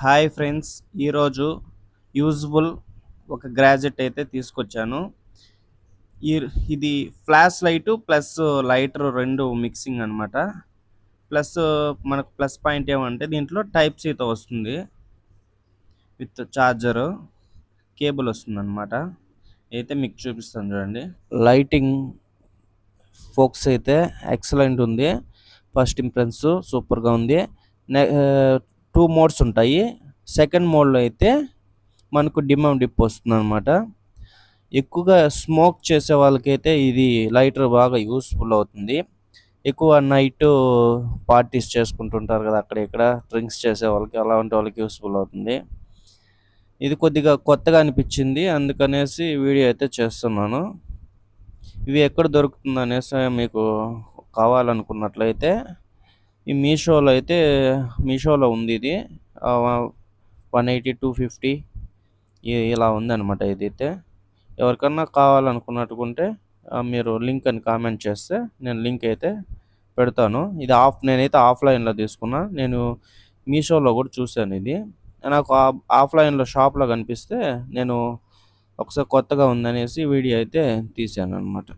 Hi friends ఈరోజు useful ఒక గ్రాజెట్ అయితే తీసుకొచ్చాను. ఈ ఇది ఫ్లాష్ లైటు ప్లస్ లైటర్ రెండు మిక్సింగ్ అనమాట ప్లస్ మనకు ప్లస్ పాయింట్ ఏమంటే దీంట్లో టైప్ సీతో వస్తుంది. విత్ ఛార్జరు కేబుల్ వస్తుంది అనమాట అయితే మీకు చూపిస్తాను చూడండి. లైటింగ్ ఫోక్స్ అయితే ఎక్సలెంట్ ఉంది. ఫస్ట్ ఇంప్రెన్స్ సూపర్గా ఉంది. టూ మోడ్స్ ఉంటాయి. సెకండ్ మోడ్లో అయితే మనకు డిమ్ డిప్ వస్తుంది అనమాట ఎక్కువగా స్మోక్ చేసే వాళ్ళకైతే ఇది లైటర్ బాగా యూస్ఫుల్ అవుతుంది. ఎక్కువ నైట్ పార్టీస్ చేసుకుంటుంటారు కదా అక్కడ ఇక్కడ డ్రింక్స్ చేసే వాళ్ళకి అలాంటి వాళ్ళకి యూస్ఫుల్ అవుతుంది. ఇది కొద్దిగా కొత్తగా అనిపించింది అందుకనేసి వీడియో అయితే చేస్తున్నాను. ఇవి ఎక్కడ దొరుకుతుంది అనేసి మీకు కావాలనుకున్నట్లయితే ఈ మీషోలో అయితే మీషోలో ఉంది ఇది. వన్ ఎయిటీ టూ ఫిఫ్టీ ఇలా ఉందన్నమాట ఇది అయితే ఎవరికన్నా కావాలనుకున్నట్టుకుంటే మీరు లింక్ అని కామెంట్ చేస్తే నేను లింక్ అయితే పెడతాను. ఇది ఆఫ్ నేనైతే ఆఫ్లైన్లో తీసుకున్నా. నేను మీషోలో కూడా చూశాను ఇది. నాకు ఆ- ఆఫ్లైన్లో షాప్లో కనిపిస్తే నేను ఒకసారి కొత్తగా ఉందనేసి వీడియో అయితే తీశాను అనమాట